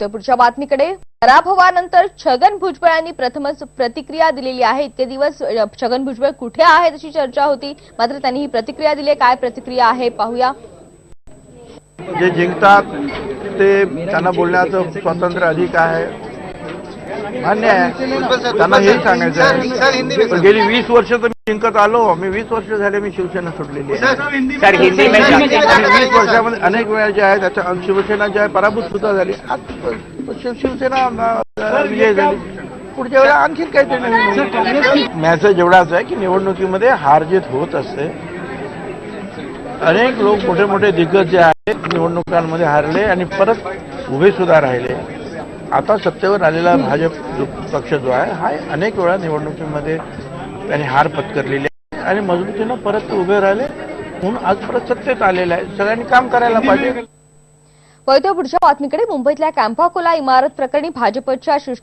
तर पुढच्या बातमीकडे. पराभवानंतर छगन भुजबळ यांनी प्रथमच प्रतिक्रिया दिलेली आहे. इतके दिवस छगन भुजबळ कुठे आहेत अशी चर्चा होती. मात्र त्यांनी ही प्रतिक्रिया दिली काय प्रतिक्रिया आहे पाहूया. जे जिंकतात ते त्यांना बोलण्याचं स्वातंत्र्य अधिक आहे. मान्य आहे. त्यांना हे सांगायचं आहे. पण गेली वीस वर्ष तर मी जिंकत आलो. मी वीस वर्ष झाले मी शिवसेना सुटलेली आहे. सर हिंदी में आणि वीस वर्षामध्ये अनेक वेळा जे आहे त्याच्या शिवसेना जे आहे पराभूत सुद्धा झाली. शिवसेना विजय झाली. पुढच्या वेळेला आणखीन काहीतरी नवीन मॅसेज एवढाच आहे की निवडणुकीमध्ये हार जीत होत असते. अनेक लोक मोठे मोठे दिग्गज जे आहेत निवडणुकांमध्ये हारले आणि परत उभे सुद्धा राहिले. आता सत्तेवर आलेला भाजप जो पक्ष जो आहे हा अनेक वेळा निवडणुकीमध्ये त्यांनी हार पत्करलेली आहे आणि मजबूतीनं परत उभे राहिले. म्हणून आज परत सत्तेत आलेलं आहे. सगळ्यांनी काम करायला पाहिजे. वैद्य पुढच्या बातमीकडे. मुंबईतल्या कॅम्पाकोला इमारत प्रकरणी भाजपच्या शिष्ट